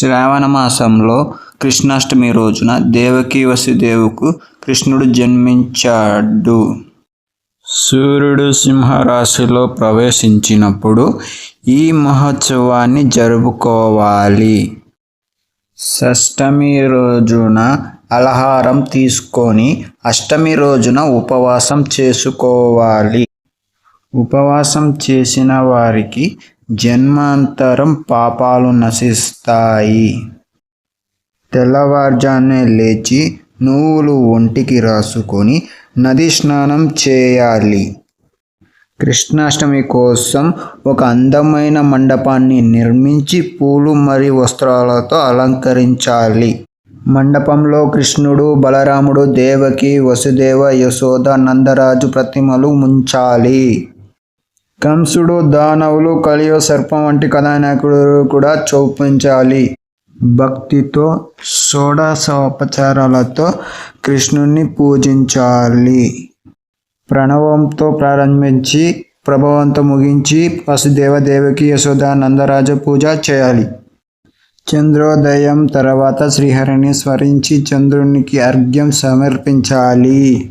శ్రావణ మాసంలో కృష్ణాష్టమి రోజున దేవకీ వసుదేవుకు కృష్ణుడు జన్మించాడు. సూర్యుడు సింహరాశిలో ప్రవేశించినప్పుడు ఈ మహోత్సవాన్ని జరుపుకోవాలి. షష్టమి రోజున అలహారం తీసుకొని అష్టమి రోజున ఉపవాసం చేసుకోవాలి. ఉపవాసం చేసిన వారికి జన్మాంతరం పాపాలు నశిస్తాయి. తెల్లవారుజానే లేచి నువ్వులు ఒంటికి రాసుకొని నది స్నానం చేయాలి. కృష్ణాష్టమి కోసం ఒక అందమైన మండపాన్ని నిర్మించి పూలు మరియు వస్త్రాలతో అలంకరించాలి. మండపంలో కృష్ణుడు బలరాముడు దేవకి వసుదేవ యశోద నందరాజు ప్రతిమలు ముంచాలి. కంసుడు దానవులు కలియో సర్పం వంటి కథానాయకుడు కూడా చూపించాలి. భక్తితో షోడశోపచారాలతో కృష్ణుణ్ణి పూజించాలి. ప్రణవంతో ప్రారంభించి ప్రభావంతో ముగించి వసుదేవ దేవకి యశోద నందరాజ పూజ చేయాలి. చంద్రోదయం తర్వాత శ్రీహరిని స్మరించి చంద్రునికి అర్ఘ్యం సమర్పించాలి.